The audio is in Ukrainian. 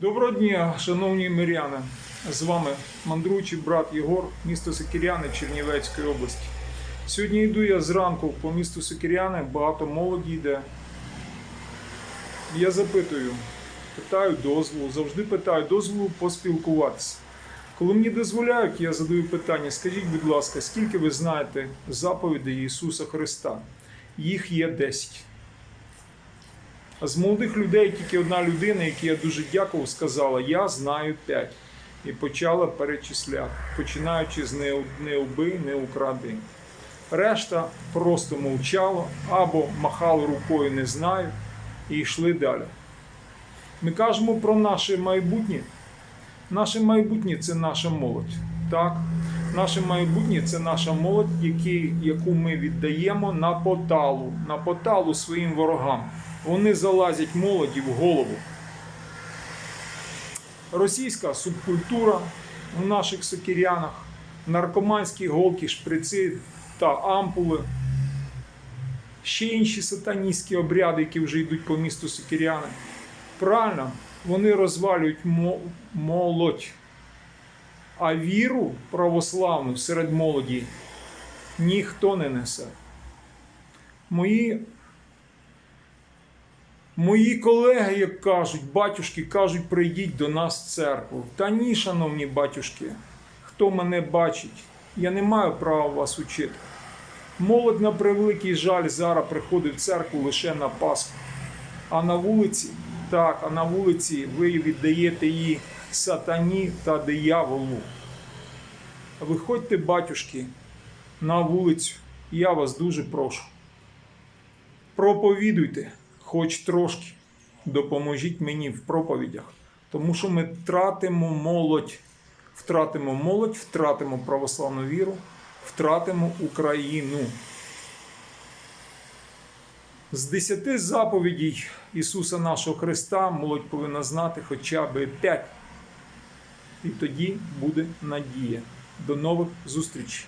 Доброго дня, шановні миряни. З вами мандруючий брат Єгор, місто Сокиряни Чернівецької області. Сьогодні йду я зранку по місту Сокиряни, багато молоді йде. Я запитую, питаю дозволу, завжди питаю дозволу поспілкуватися. Коли мені дозволяють, я задаю питання: скажіть, будь ласка, скільки ви знаєте заповідей Ісуса Христа? Їх є 10. З молодих людей тільки одна людина, якій я дуже дякував, сказала: Я знаю п'ять. І почала перечисляти, починаючи з не, убий, не укради. Решта просто мовчала або махали рукою не знаю і йшли далі. Ми кажемо про наше майбутнє. Наше майбутнє це наша молодь. Так, наше майбутнє це наша молодь, яку ми віддаємо на поталу, на поталу своїм ворогам. Вони залазять молоді в голову. Російська субкультура в наших сокирянах, наркоманські голки, шприци та ампули, ще інші сатаністські обряди, які вже йдуть по місту Сокиряни. Правильно, вони розвалюють молодь. А віру православну серед молоді ніхто не несе. Мої Мої колеги, як кажуть, батюшки кажуть, прийдіть до нас в церкву. Та ні, шановні батюшки, хто мене бачить, я не маю права вас учити. Молодь на превеликий жаль зараз приходить в церкву лише на Пасху. А на вулиці, так, а на вулиці ви віддаєте її сатані та дияволу. Виходьте, батюшки, на вулицю. Я вас дуже прошу. Проповідуйте, хоч трошки. Допоможіть мені в проповідях. Тому що ми втратимо молодь. Втратимо молодь, втратимо православну віру, втратимо Україну. З десяти заповідей Ісуса нашого Христа молодь повинна знати хоча б п'ять. І тоді буде надія. До нових зустрічей!